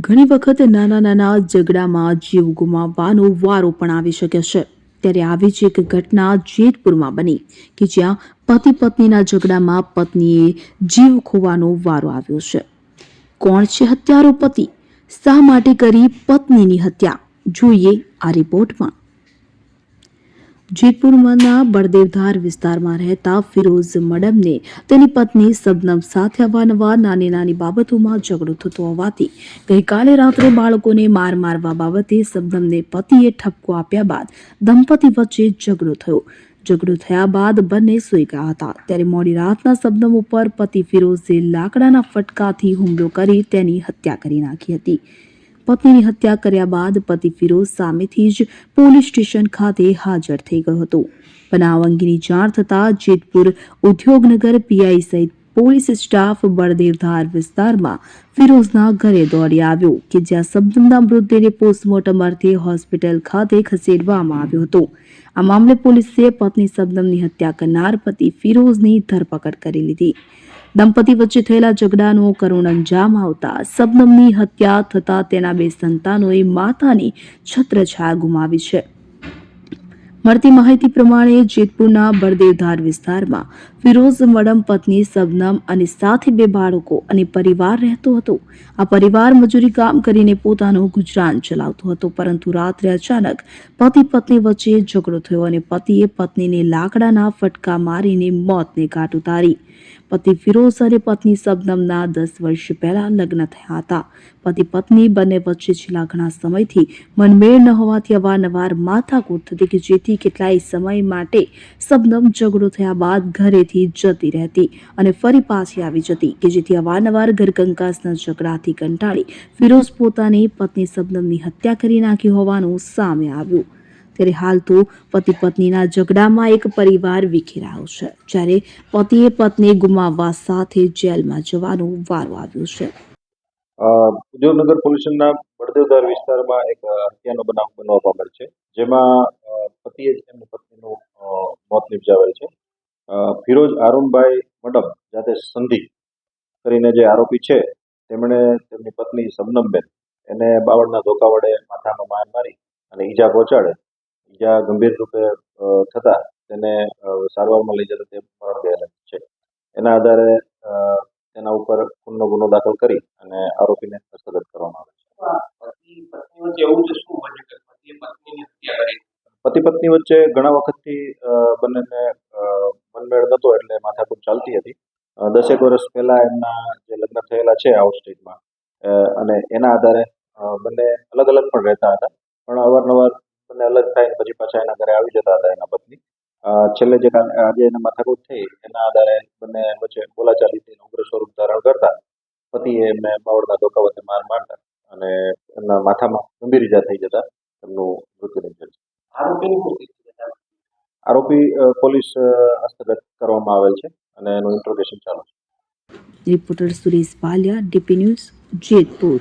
ઘણી વખત નાના નાના ઝઘડામાં જીવ ગુમાવવાનો વારો પણ આવી શકે છે. ત્યારે આવી જ એક ઘટના જેતપુરમાં બની કે જ્યાં પતિ પત્નીના ઝઘડામાં પત્નીએ જીવ ખોવાનો વારો આવ્યો છે. કોણ છે હત્યારો પતિ? શા માટે કરી પત્નીની હત્યા? જોઈએ આ રિપોર્ટમાં. જેતપુરમાંના બળદેવધાર વિસ્તારમાં રહેતા ફિરોઝ મડમને તેની પત્ની સબનમ સાથે અવારનવાર નાની નાની બાબતોમાં ઝઘડો થતો હોવાથી ગઈકાલે રાત્રે બાળકોને માર મારવા બાબતે સબનમને પતિએ ઠપકો આપ્યા બાદ દંપતી વચ્ચે ઝઘડો થયો. ઝઘડો થયા બાદ બંને સૂઈ ગયા હતા. ત્યારે મોડી રાતના સબનમ ઉપર પતિ ફિરોઝે લાકડાના ફટકાથી હુમલો કરી તેની હત્યા કરી નાખી હતી. પત્નીની હત્યા કર્યા બાદ પતિ ફિરોઝ સામેથી જ પોલીસ સ્ટેશન ખાતે હાજર થઈ ગયો હતો. બનાવ અંગેની જાણ થતાં જેતપુર ઉદ્યોગનગર પીઆઈ સહિત પોલીસ સ્ટાફ બળદેવધાર વિસ્તારમાં ફિરોઝના ઘરે દોડી આવ્યો કે જ્યાં સબનમના મૃતદેહને પોસ્ટમોર્ટમ અર્થે હોસ્પિટલ ખાતે ખસેડવામાં આવ્યો હતો. આ મામલે પોલીસે પત્ની સબનમની હત્યા કરનાર પતિ ફિરોઝની ધરપકડ કરી લીધી. દંપતી વચ્ચે થયેલા ઝઘડાનો કરુણ અંજામ આવતા સબનમની હત્યા થતા તેના બે સંતાનોએ માતાની છત્રછાયા ગુમાવી છે. મળતી માહિતી પ્રમાણે જેતપુરના બળદેવધાર વિસ્તારમાં ફિરોઝ મડમ પત્ની સબનમ અને સાથે બે બાળકો અને પરિવાર રહેતો હતો. આ પરિવાર મજૂરી કામ કરીને પોતાનું ગુજરાન ચલાવતો હતો, પરંતુ રાત્રે અચાનક પતિ પત્ની વચ્ચે ઝઘડો થયો અને પતિએ પત્નીને લાકડાના ફટકા મારીને મોતને ઘાટ ઉતારી. પતિ ફિરોઝ અને પત્ની સબનમના દસ વર્ષ પહેલા લગ્ન થયા હતા. પતિ પત્ની બંને વચ્ચે છેલ્લા ઘણા સમયથી મનમેળ ન હોવાથી અવારનવાર માથાકૂટ થતી કે જેથી કેટલાય સમય માટે સબનમ ઝઘડો થયા બાદ ઘરેથી જતી રહેતી અને ફરી પાછી આવી જતી કે જેથી અવારનવાર ઘરકંકાસના ઝઘડાથી કંટાળી ફિરોઝ પોતાની પત્ની સબનમની હત્યા કરી નાખી હોવાનું સામે આવ્યું. ત્યારે હાલ તો પતિ પત્નીના ઝઘડામાં એક પરિવાર વિખેરાયો છે, જ્યારે પતિએ પત્ની ગુમાવવા સાથે જેલમાં જવાનો વારો આવ્યો છે. ઉદ્યોગનગર પોલ્યુશનના બળદેવદાર વિસ્તારમાં એક હત્યાનો બનાવ બનવા પામેલ છે, જેમાં પતિએ જ એમની પત્નીનું મોત નિપજાવેલ છે. ફિરોજ અરુણભાઈ મડમ, જાતે સંધિ કરીને જે આરોપી છે, તેમણે તેમની પત્ની સબનમબેન એને બાવળના ધોકા વડે માથામાં માર મારી અને ઈજા પહોંચાડે. ઈજા ગંભીર રૂપે થતા તેને સારવારમાં લઈ જતા તે મરણ ગયેલા છે. એના આધારે તેના ઉપર ખૂનનો ગુનો દાખલ કરી અને આરોપીને હસ્તગત કરવામાં આવે છે. પતિ પત્ની વચ્ચે ઘણા વખતથી બંનેને અ, મનમેળ એટલે માથાકૂટ ચાલતી હતી. દસેક વર્ષ પહેલા એમના જે લગ્ન થયેલા છે આઉટ સ્ટેટમાં અને એના આધારે બંને અલગ અલગ પણ રહેતા હતા. પણ અવારનવાર બંને અલગ થાય પછી પાછા એના ઘરે આવી જતા હતા એના પત્ની. છેલ્લે જે આજે એને માથાકૂટ થઈ એના આધારે બંને વચ્ચે બોલાચાલી થઈને ઉગ્ર સ્વરૂપ ધારણ કરતા પતિએ એમને બાવળના ધોકા વચ્ચે માર મારતા અને એમના માથામાં ગંભીર ઈજા થઈ જતા એમનું મૃત્યુ નિપજેલ છે આરોપીની શું સ્થિતિ છે સાહેબ? આરોપી પોલીસ હસ્તગત કરવામાં આવેલ છે અને એનું ઇન્ટ્રોગેશન ચાલુ છે. Reporter Suresh Bhaliya DP news Jetpur